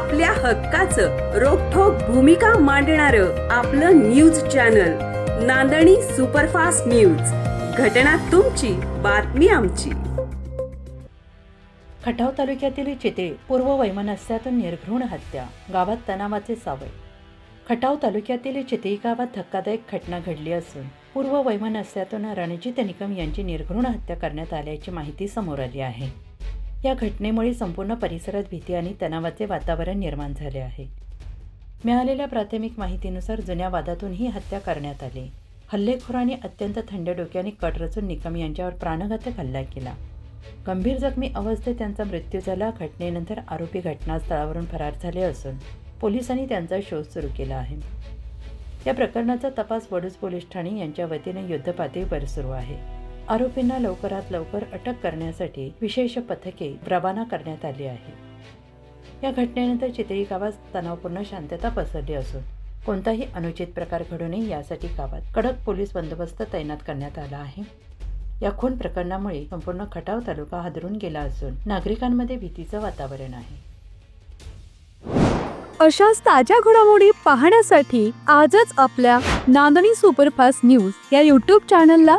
आपल्या हक्काचं रोखोक भूमिका मांडणार आपलं news channel Nandani superfast news. घटना तुमची बातमी आमची. खटाव तालुक्यातील चिते पूर्व वैमनस्यातून निर्घृण हत्या गावात तणावाचे सावय. खटाव तालुक्यातील चिते गावात धक्कादायक घटना घडली असून पूर्व वैमनस्यातून रणजित निकम यांची निर्घृण हत्या करण्यात आल्याची माहिती समोर आली आहे. या घटनेमुळे संपूर्ण परिसरात भीती आणि तणावाचे वातावरण निर्माण झाले आहे. मिळालेल्या प्राथमिक माहितीनुसार जुन्या वादातून ही हत्या करण्यात आली. हल्लेखोरांनी अत्यंत थंड डोक्याने कट रचून निकम यांच्यावर प्राणघातक हल्ला केला. गंभीर जखमी अवस्थेत त्यांचा मृत्यू झाला घटनेनंतर आरोपी घटनास्थळावरून फरार झाले असून पोलिसांनी त्यांचा शोध सुरू केला आहे. या प्रकरणाचा तपास वडूज पोलीस ठाणे यांच्या वतीने युद्धपातळीवर सुरू आहे. आरोपींना लवकरात लवकर अटक करण्यासाठी विशेष पथके रवाना करण्यात आली आहे या घटनेनंतर चितळी गावात तणावपूर्ण शांतता पसरली असून कोणताही अनुचित प्रकार घडू नये यासाठी गावात कडक पोलीस बंदोबस्त तैनात करण्यात आला आहे. या खून प्रकरणामुळे संपूर्ण खटाव तालुका हादरून गेला असून नागरिकांमध्ये भीतीचं वातावरण आहे. अशाच ताज्या घडामोडी पाहण्यासाठी आजच आपल्या नांदणी सुपरफास्ट न्यूज या यूट्यूब चॅनलला